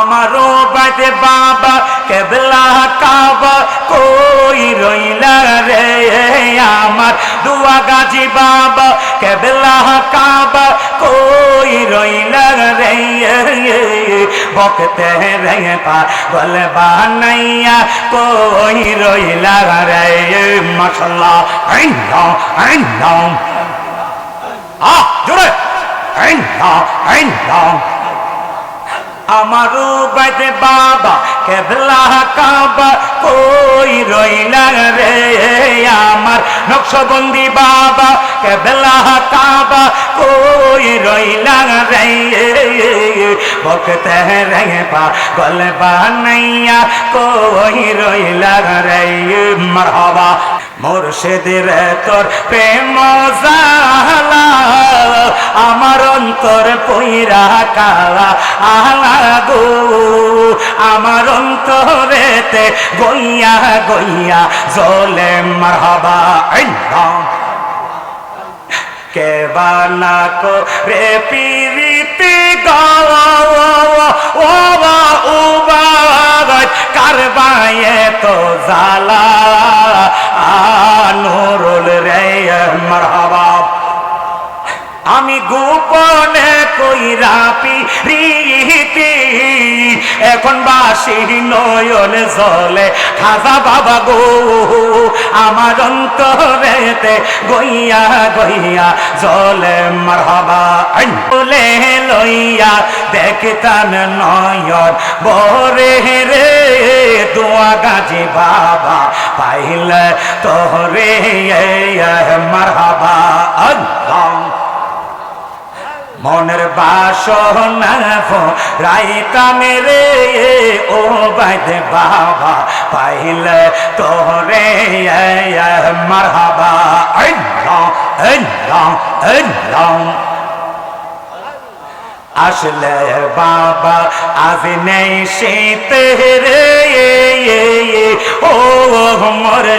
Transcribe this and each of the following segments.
আমারও বাদে বাবা, কেবলা কাবা, কই রইলা রে? আমার দুয়া গাজি বাবা, কেবলা কাবা, কই রইলা রে? বকতে রে পা গল বানাইয়া কই রইলা রে? মাশাল্লাহ আইন নাও আইন নাও আহ, জোরে। আইন নাও আইন নাও আমারও বাদে বাবা, কেবলা কাবা, কই রইলা রে? আমার নকশবন্দি বাবা, কেবলা কাবা, কই রইলা রে? বকতে রে পা গল বানাইয়া কই রইলা রে? মারহাবা মুর্শিদের তোর প্রেম আমার অন্তর পইরা কালা আলা গো আমার অন্তরেতে গইয়া গইয়া জলে মারহাবা কে বানা কো রে পিরিতি কারবায়ে তো জালা আনুরুল রে, মারহাবা। আমি গোপনে কইরা পিরিতি এখন বাসি নয়ন জলে। খাজা বাবা গো, আমার অন্তরেতে গইয়া গইয়া জলে মারহাবা। বলে লইয়া দেখতাম নয়ন, বরে রে দোয়া গাজি বাবা, পাইলে তোরে মারহাবা। আল্লাহ, মনের বাসনা রাইতাম রে ও বাইদে বাবা, পাইলে তোরে মারহাবা। আল্লাহ আল্লাহ আল্লাহ। আসলে বাবা, আজ নেই শীত রে ও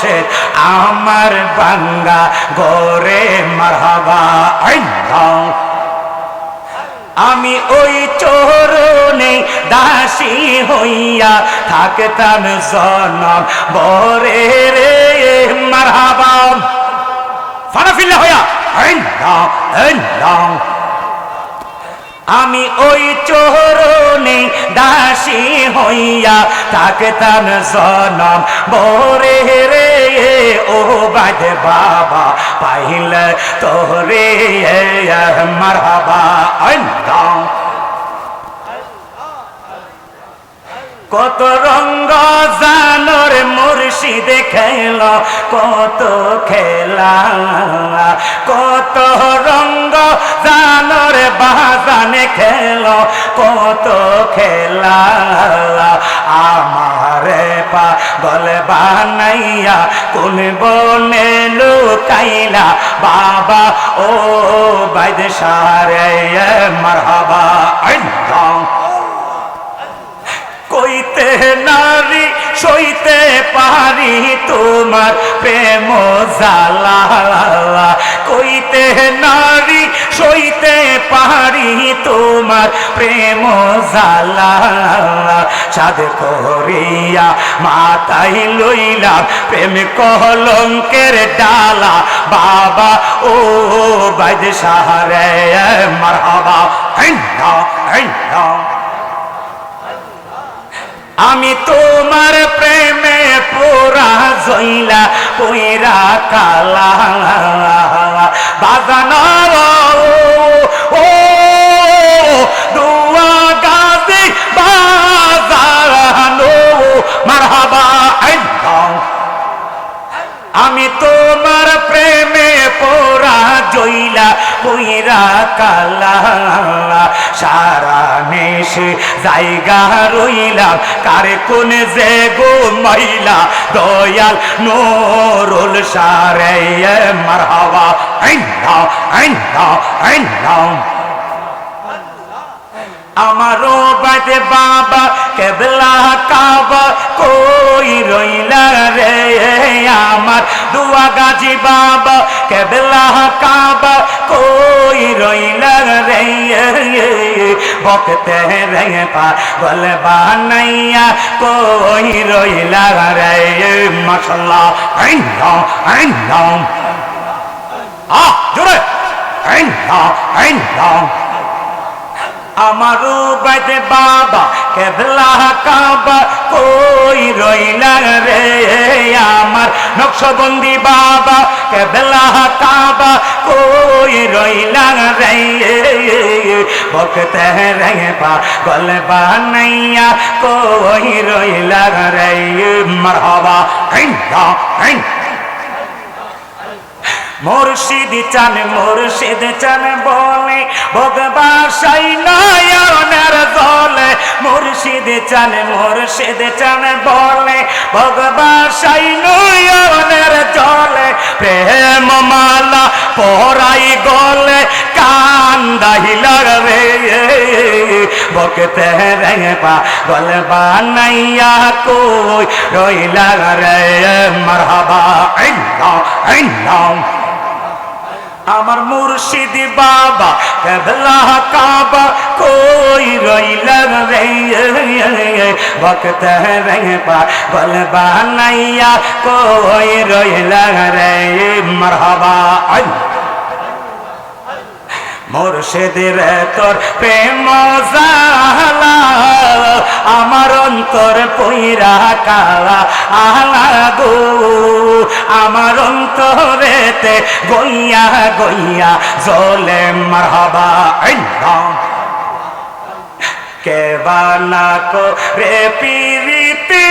সে আমার বাঙ্গা গোরে মারহাবা। আমি ওই চোর নেই দাসী হইয়া থাকতাম জনম বরে রে মারহাবা। ফানাফিল্লা হইয়া। আল্লাহ আল্লাহ। আমি ওই চোরণে দাসী হইয়া থাকতাম জনম বরে রে ও বাদে বাবা, পাইলে তোরে মারহাবা। আল্লাহ। কত রঙ্গ জানর মুর্শিদ খেল, কত খেলা, কত রঙ্গ জানর বাজানে খেল, কত খেলা। আমারে পা গলে বানাইয়া কোন বনে লুকাইলা। বাবা, ও বাইদ সারে মারহাবা কইতে নারী সইতে পারি তোমার প্রেম জালা কইতে নারী সইতে পারি তোমার প্রেম জালা সাদ করিয়া মাতাই লইলাম প্রেম কলঙ্কের ডালা। বাবা, ও বাইদ সাহারে মারহাবা হ্যাঁ আমি তোমার প্রেমে পোরা জইলা, পইরা কালা। বাজানো আমি তোমার প্রেমে পোরা জইলা পুইরা কালা। সারা নেশে জায়গা রইলাম, কারে কোন যে গো মহিলা? দয়াল নোরুল সারে মারহাবা। আইন নাও আইন নাও আইন নাও আমারও বাদে বাবা, কেবলা কাবা কই রইলা? দুয়া গাজি বাবা, কেবলা কাবা, কই রইলা রে বকতে রে, পাগল বানাইয়া, কই রইলা রে মাশাল্লাহ আইনাম আইনাম আহ, জোরে। আইনাম আইনাম আমার উবাদ বাবা, কেবলা কাবা, কই রইলা রে আমার? নকশবন্দি বাবা, কেবলা কাবা, কই রইলা রে? বকতে রে পা গল বানাইয়া কই রইলা রে? মারহাবা আইন্দা আইন্দা মুর্শিদ চান মুর্শিদ চান বলে ভগবাসাই নয়নের জলে। মুর্শিদ চান মুর্শিদ চান বলে ভগবাসাই নয়নের জলে। প্রেম মালা পরাই গলে কান্দাহিলা রে বকতে রে পা গল বানাইয়া কই রইলা রে, মারহাবা। আইন্দা আইন্দা আমার মুর্শিদ বাবা, কেবলা কাবা কই রইল রে, ভক্ত রে বল বানাইয়া কই রইলা রে, মারহাবা। মুর্শিদ রে তোর প্রেম আমার অন্তর পইরা কালা আলা গো। আমার অন্তরেতে গইয়া গইয়া জলে মারহাবা। কে বানা কো রে পিরিতি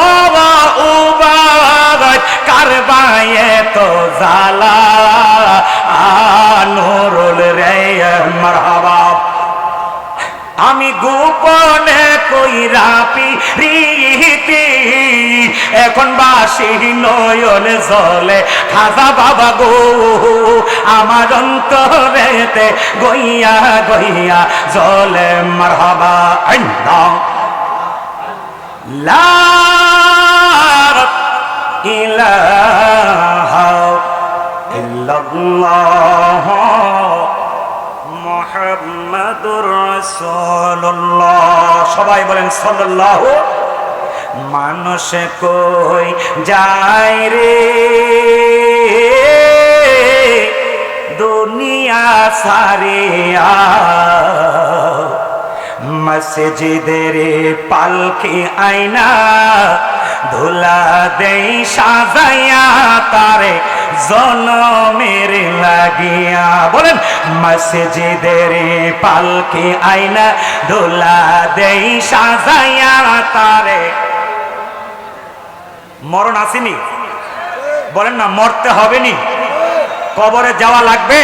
ও বা ও বা কারবায়ে তো জালা এখন বাসি নয়ন জলে, খাজা বাবা গো, আমার অন্তরেতে গইয়া গইয়া জলে মারহাবা। আল্লাহ। লা ইলাহা ইল্লাল্লাহ। সবাই বলেন সাল্লাল্লাহু। মানুষ কই যায় রে? দুনিয়া সারিয়া মসজিদের পালকি আয়না ধুলা দেই সাজাইয়া তারে, জনমের লাগিয়া। বলেন, মসজিদের পালকি আয়না ধুলা দেই সাজাইয়া তারে। মরণ আসেনি? বলেন না, মরতে হবে নি কবরে যাওয়া লাগবে?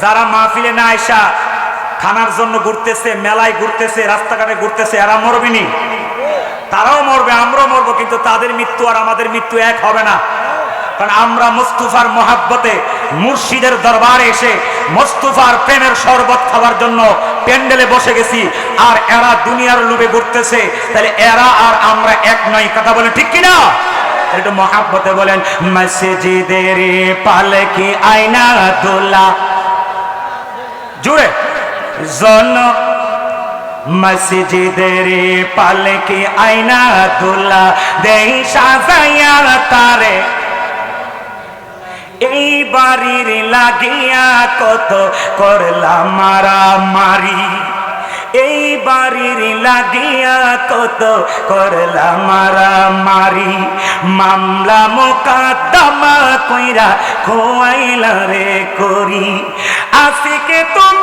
যারা মাহফিলে না আইসা, খানার জন্য ঘুরতেছে, মেলায় ঘুরতেছে, রাস্তাঘাটে ঘুরতেছে, এরা মরবেনি? তারাও মরবে, আমরাও মরবো, কিন্তু তাদের মৃত্যু আর আমাদের মৃত্যু এক হবে না। কারণ আমরা মুস্তুফার মহাব্বতে মুর্শিদের দরবারে এসে মুস্তুফার প্রেমের শরবত খাওয়ার জন্য প্যান্ডেলে বসে গেছি, আর এরা দুনিয়ার লোভে ঘুরতেছে। তাহলে এরা আর আমরা এক নয়, কথা বলে ঠিক কিনা? একটু মহাব্বতে বলেন, মসজিদের আয়না দোলা জুড়ে, জন মসজিদের পালকি আয়না দোলা দেই সাজাইয়া তারে। এই বাড়ির লাগিয়া কত করলাম মারা মারি এই বাড়ির লাগিয়া কত করলাম মারা মারি মামলা মোকাদ্দমা কইরা খোয়াইলা রে করি। আসিকে তুমি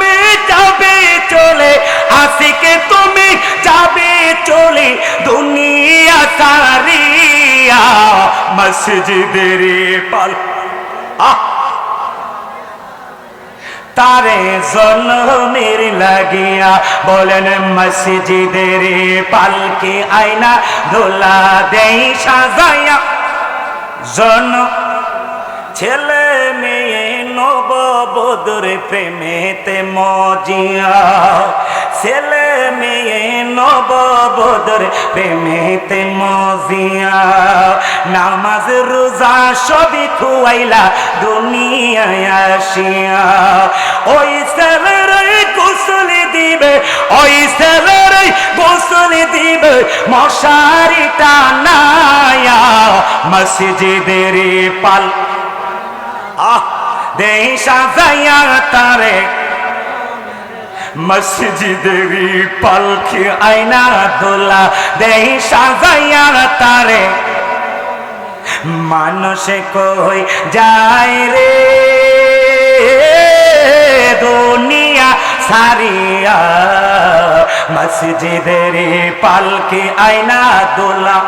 যাবে চলে দুনিয়া সারিয়া মসজিদের পাল। আহ! তারে জন্মের লাগিয়া বলেন, মসজিদের পালকে আয়না দোলা দেই, সাজাইয়া। জন ছেলে মেয়ে নব বদর প্রেমেতে মজিয়া। ছেলে মেয়ে নব বদর প্রেমেতে মজিয়া। নামাজ, রোজা সবই খুয়াইলা দুনিয়ায় আসিয়া। ওই ছেলের গোসল দিবে, ওই ছেলের গোসল দিবে মশারি টানায়া মসজিদের পাল। আহ, দেই সাজাইয়া তারে মসজিদের পালকি আয়না দোলা দেই সাজাইয়া তারে। মানুষে কই যায় রে? দুনিয়া সারিয়া। মসজিদের পালকি আয়না দোলা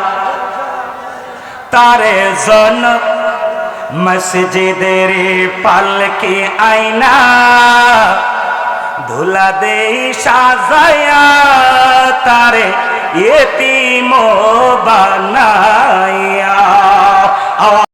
তারে জন মসজিদের পালকি আয়না। ধুলা দেই সাজায়া তারে এতিম বানাইয়া।